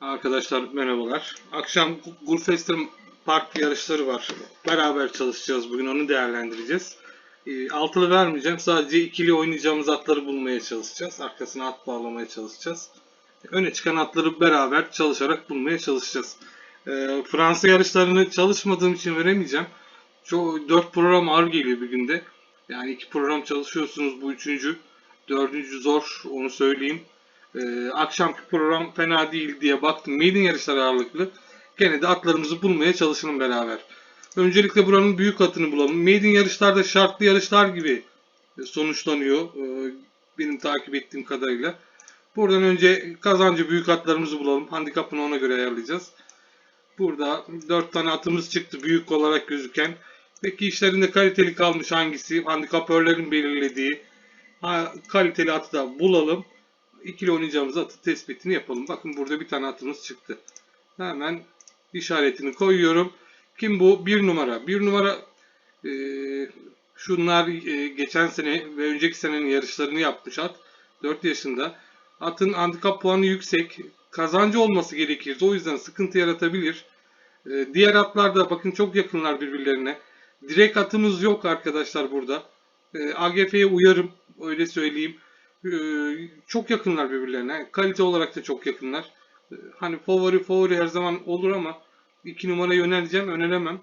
Arkadaşlar merhabalar. Akşam Gulfester Park yarışları var. Beraber çalışacağız bugün onu değerlendireceğiz. Ee, Altılı vermeyeceğim. Sadece ikili oynayacağımız atları bulmaya çalışacağız. Arkasına at bağlamaya çalışacağız. Öne çıkan atları beraber çalışarak bulmaya çalışacağız. Ee, Fransa yarışlarını çalışmadığım için veremeyeceğim. Çok, 4 program ağır geliyor bir günde. Yani iki program çalışıyorsunuz bu üçüncü. Dördüncü zor onu söyleyeyim. Ee, akşamki program fena değil diye baktım. Maiden yarışları ağırlıklı. Gene de atlarımızı bulmaya çalışalım beraber. Öncelikle buranın büyük atını bulalım. Maiden yarışlarda şartlı yarışlar gibi sonuçlanıyor. Ee, benim takip ettiğim kadarıyla. Buradan önce kazancı büyük atlarımızı bulalım. Handikapını ona göre ayarlayacağız. Burada 4 tane atımız çıktı büyük olarak gözüken. Peki işlerinde kaliteli kalmış hangisi? Handikapörlerin belirlediği kaliteli atı da bulalım. İkili oynayacağımız atı tespitini yapalım. Bakın burada bir tane atımız çıktı. Hemen işaretini koyuyorum. Kim bu? Bir numara. Bir numara e, şunlar e, geçen sene ve önceki senenin yarışlarını yapmış at. 4 yaşında. Atın handikap puanı yüksek. Kazancı olması gerekir. O yüzden sıkıntı yaratabilir. E, diğer atlar da bakın çok yakınlar birbirlerine. Direkt atımız yok arkadaşlar burada. E, AGF'ye uyarım. Öyle söyleyeyim. E, çok yakınlar birbirlerine. Kalite olarak da çok yakınlar. E, hani favori favori her zaman olur ama iki numara yöneleceğim öneremem.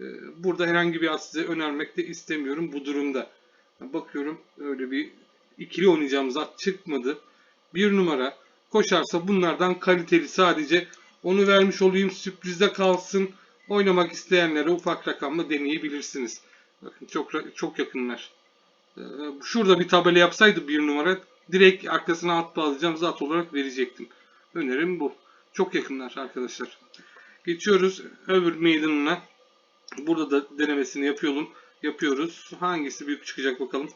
E, burada herhangi bir at size önermek de istemiyorum bu durumda. Bakıyorum öyle bir ikili oynayacağımız at çıkmadı. Bir numara koşarsa bunlardan kaliteli sadece onu vermiş olayım sürprize kalsın. Oynamak isteyenlere ufak rakamla deneyebilirsiniz. Bakın çok çok yakınlar. Ee, Şurada bir tabela yapsaydı bir numara direkt arkasına at bağlayacağım zat olarak verecektim. Önerim bu. Çok yakınlar arkadaşlar. Geçiyoruz öbür meydanına. Burada da denemesini yapıyorum. Yapıyoruz. Hangisi büyük çıkacak bakalım.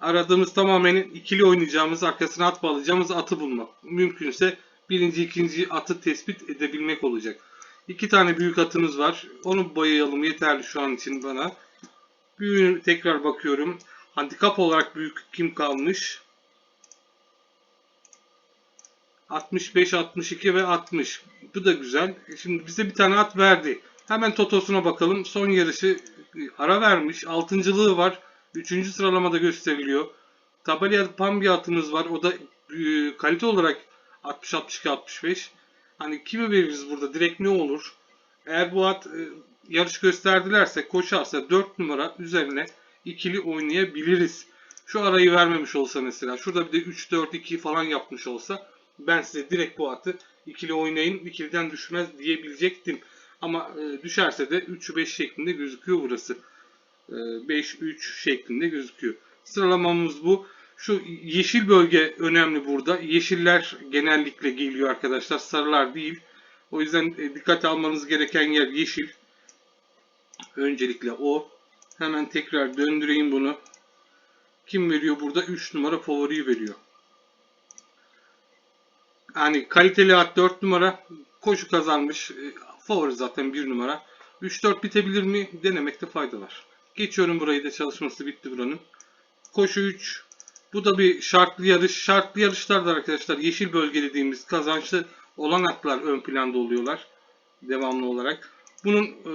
Aradığımız tamamen ikili oynayacağımız, arkasına at bağlayacağımız atı bulmak. Mümkünse birinci, ikinci atı tespit edebilmek olacak. İki tane büyük atımız var. Onu boyayalım yeterli şu an için bana. Büyüğünü tekrar bakıyorum. Handikap olarak büyük kim kalmış? 65, 62 ve 60. Bu da güzel. Şimdi bize bir tane at verdi. Hemen totosuna bakalım. Son yarışı ara vermiş. Altıncılığı var. Üçüncü sıralamada gösteriliyor. Tabela yapan bir atımız var. O da e, kalite olarak 60, 62, 65. Hani kimi veririz burada? Direkt ne olur? Eğer bu at e, yarış gösterdilerse koşarsa 4 numara üzerine ikili oynayabiliriz. Şu arayı vermemiş olsa mesela. Şurada bir de 3-4-2 falan yapmış olsa ben size direkt bu atı ikili oynayın ikiliden düşmez diyebilecektim. Ama e, düşerse de 3-5 şeklinde gözüküyor burası. E, 5-3 şeklinde gözüküyor. Sıralamamız bu. Şu yeşil bölge önemli burada. Yeşiller genellikle geliyor arkadaşlar. Sarılar değil. O yüzden e, dikkat almanız gereken yer yeşil. Öncelikle o. Hemen tekrar döndüreyim bunu. Kim veriyor burada? 3 numara favoriyi veriyor. Yani kaliteli at 4 numara. Koşu kazanmış. E, Favori zaten 1 numara. 3-4 bitebilir mi? Denemekte fayda var. Geçiyorum burayı da çalışması bitti buranın. Koşu 3. Bu da bir şartlı yarış. Şartlı yarışlarda arkadaşlar yeşil bölge dediğimiz kazançlı olan atlar ön planda oluyorlar. Devamlı olarak. Bunun e,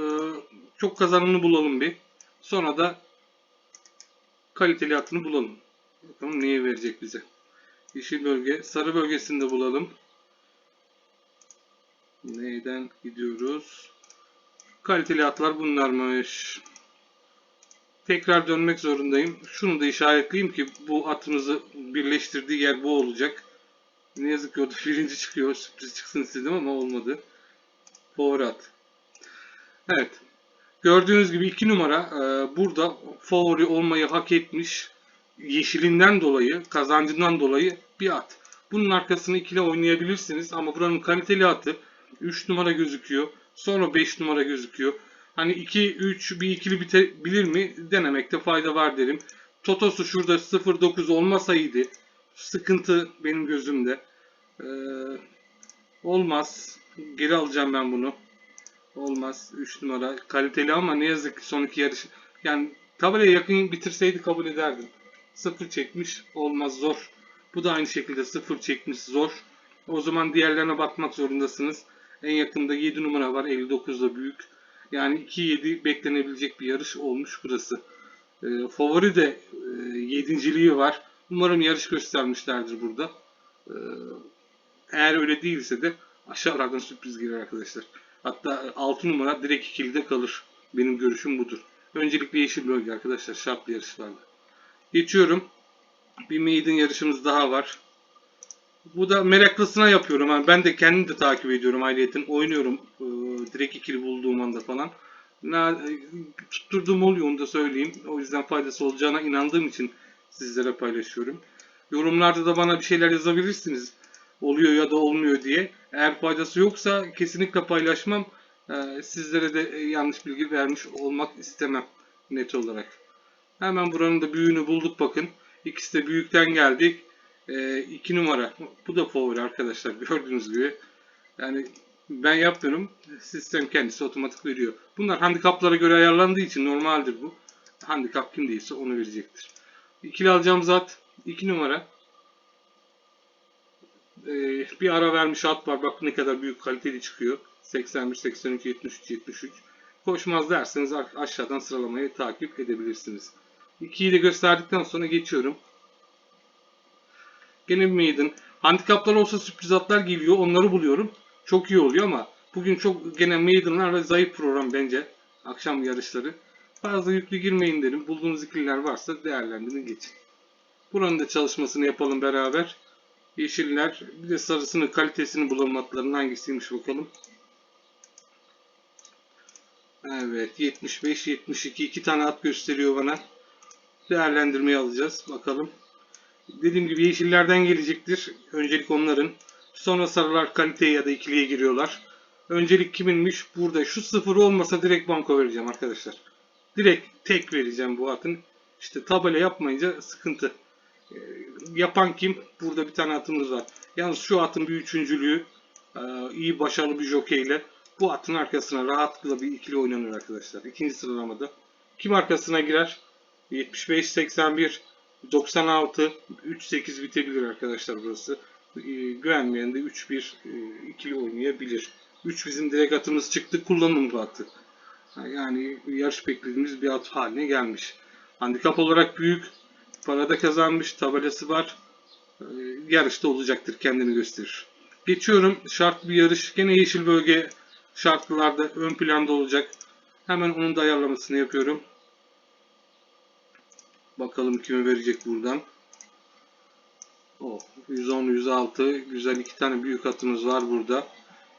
çok kazanımını bulalım bir. Sonra da kaliteli atını bulalım. Bakalım neyi verecek bize. Yeşil bölge, sarı bölgesinde bulalım. Neyden gidiyoruz? Kaliteli atlar bunlarmış. Tekrar dönmek zorundayım. Şunu da işaretleyeyim ki bu atımızı birleştirdiği yer bu olacak. Ne yazık ki o da birinci çıkıyor. Sürpriz çıksın istedim ama olmadı. Favori at. Evet. Gördüğünüz gibi 2 numara e, burada favori olmayı hak etmiş. Yeşilinden dolayı, kazancından dolayı bir at. Bunun arkasını ikili oynayabilirsiniz ama buranın kaliteli atı 3 numara gözüküyor. Sonra 5 numara gözüküyor. Hani 2 3 bir ikili bitebilir mi? Denemekte fayda var derim. Totosu şurada 0-9 olmasaydı sıkıntı benim gözümde. Ee, olmaz. Geri alacağım ben bunu. Olmaz. 3 numara. Kaliteli ama ne yazık ki son iki yarış. Yani tabelaya yakın bitirseydi kabul ederdim. 0 çekmiş. Olmaz. Zor. Bu da aynı şekilde 0 çekmiş. Zor. O zaman diğerlerine bakmak zorundasınız. En yakında 7 numara var 59'da büyük. Yani 2-7 beklenebilecek bir yarış olmuş burası. E, favori de e, yedinciliği var. Umarım yarış göstermişlerdir burada. E, eğer öyle değilse de aşağılardan sürpriz gelir arkadaşlar. Hatta 6 numara direkt ikilide kalır. Benim görüşüm budur. Öncelikle yeşil bölge arkadaşlar şartlı yarışlarda. Geçiyorum. Bir maiden yarışımız daha var. Bu da meraklısına yapıyorum. Yani ben de kendim de takip ediyorum ayrıyeten. Oynuyorum e, direkt ikili bulduğum anda falan. Na, e, tutturduğum oluyor onu da söyleyeyim. O yüzden faydası olacağına inandığım için sizlere paylaşıyorum. Yorumlarda da bana bir şeyler yazabilirsiniz. Oluyor ya da olmuyor diye. Eğer faydası yoksa kesinlikle paylaşmam. E, sizlere de e, yanlış bilgi vermiş olmak istemem net olarak. Hemen buranın da büyüğünü bulduk bakın. İkisi de büyükten geldik. 2 numara. Bu da favori arkadaşlar gördüğünüz gibi. Yani ben yapmıyorum. Sistem kendisi otomatik veriyor. Bunlar handikaplara göre ayarlandığı için normaldir bu. Handikap kim değilse onu verecektir. İkili alacağımız at 2 numara. Ee, bir ara vermiş at var. Bak ne kadar büyük kaliteli çıkıyor. 81, 82, 73, 73. Koşmaz derseniz aşağıdan sıralamayı takip edebilirsiniz. 2'yi de gösterdikten sonra geçiyorum. Gene maiden. Handikaplar olsa sürpriz atlar geliyor. Onları buluyorum. Çok iyi oluyor ama bugün çok gene maidenlar ve zayıf program bence. Akşam yarışları. Fazla yüklü girmeyin derim. Bulduğunuz ikililer varsa değerlendirin geçin. Buranın da çalışmasını yapalım beraber. Yeşiller bir de sarısının kalitesini bulalım atların hangisiymiş bakalım. Evet 75 72 iki tane at gösteriyor bana. Değerlendirmeyi alacağız bakalım. Dediğim gibi yeşillerden gelecektir. Öncelik onların. Sonra sarılar kaliteye ya da ikiliye giriyorlar. Öncelik kiminmiş? Burada şu sıfır olmasa direkt banko vereceğim arkadaşlar. Direkt tek vereceğim bu atın. İşte tabela yapmayınca sıkıntı. Yapan kim? Burada bir tane atımız var. Yalnız şu atın bir üçüncülüğü e, iyi başarılı bir jokeyle bu atın arkasına rahatlıkla bir ikili oynanır arkadaşlar. İkinci sıralamada. Kim arkasına girer? 75, 81, 96, 3-8 bitebilir arkadaşlar burası. Ee, güvenmeyen de 3-1 e, ikili oynayabilir. 3 bizim direkt atımız çıktı. Kullanın bu atı. Yani yarış beklediğimiz bir at haline gelmiş. Handikap olarak büyük. Parada kazanmış. Tabelası var. Ee, yarışta olacaktır. Kendini gösterir. Geçiyorum. Şart bir yarış. Gene yeşil bölge şartlarda ön planda olacak. Hemen onun da ayarlamasını yapıyorum. Bakalım kimi verecek buradan. Oh, 110, 106. Güzel iki tane büyük atımız var burada.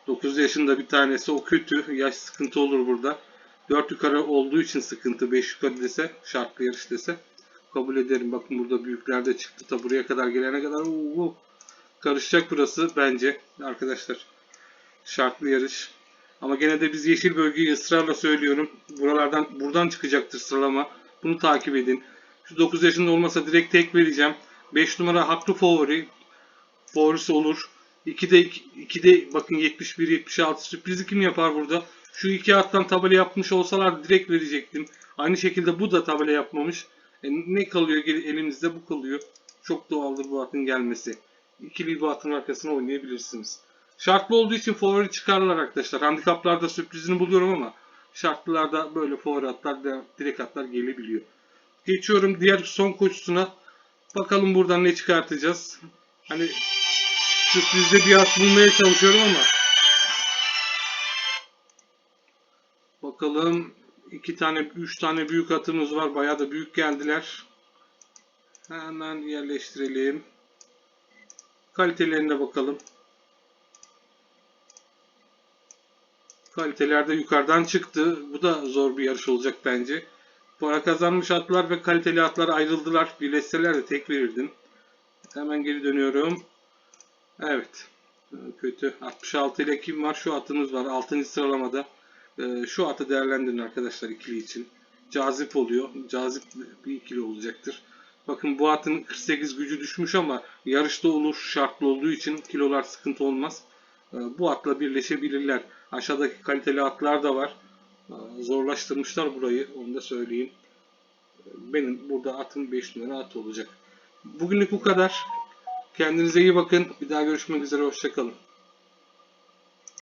9 yaşında bir tanesi o kötü. Yaş sıkıntı olur burada. 4 yukarı olduğu için sıkıntı. 5 yukarı dese, şartlı yarış dese kabul ederim. Bakın burada büyükler de çıktı. Ta buraya kadar gelene kadar uu, karışacak burası bence arkadaşlar. Şartlı yarış. Ama gene de biz yeşil bölgeyi ısrarla söylüyorum. Buralardan buradan çıkacaktır sıralama. Bunu takip edin. Şu 9 yaşında olmasa direkt tek vereceğim. 5 numara haklı favori. Favorisi olur. 2'de 2'de bakın 71 76 sürprizi kim yapar burada? Şu iki attan tabela yapmış olsalar direkt verecektim. Aynı şekilde bu da tabela yapmamış. E, ne kalıyor elimizde bu kalıyor. Çok doğaldır bu atın gelmesi. İkili bu atın arkasına oynayabilirsiniz. Şartlı olduğu için favori çıkarlar arkadaşlar. Handikaplarda sürprizini buluyorum ama şartlılarda böyle favori atlar direkt atlar gelebiliyor. Geçiyorum diğer son koşusuna. Bakalım buradan ne çıkartacağız. Hani sürprizde bir at bulmaya çalışıyorum ama. Bakalım iki tane, üç tane büyük atımız var. Bayağı da büyük geldiler. Hemen yerleştirelim. Kalitelerine bakalım. Kalitelerde yukarıdan çıktı. Bu da zor bir yarış olacak bence. Para kazanmış atlar ve kaliteli atlar ayrıldılar. Birleşseler de tek verirdim. Hemen geri dönüyorum. Evet. Kötü. 66 ile kim var? Şu atımız var. 6. sıralamada. Ee, şu atı değerlendirin arkadaşlar ikili için. Cazip oluyor. Cazip bir ikili olacaktır. Bakın bu atın 48 gücü düşmüş ama yarışta olur şartlı olduğu için kilolar sıkıntı olmaz. Ee, bu atla birleşebilirler. Aşağıdaki kaliteli atlar da var. Ee, zorlaştırmışlar burayı. Onu da söyleyeyim. Benim burada atım 5 numara at olacak. Bugünlük bu kadar. Kendinize iyi bakın. Bir daha görüşmek üzere. Hoşçakalın.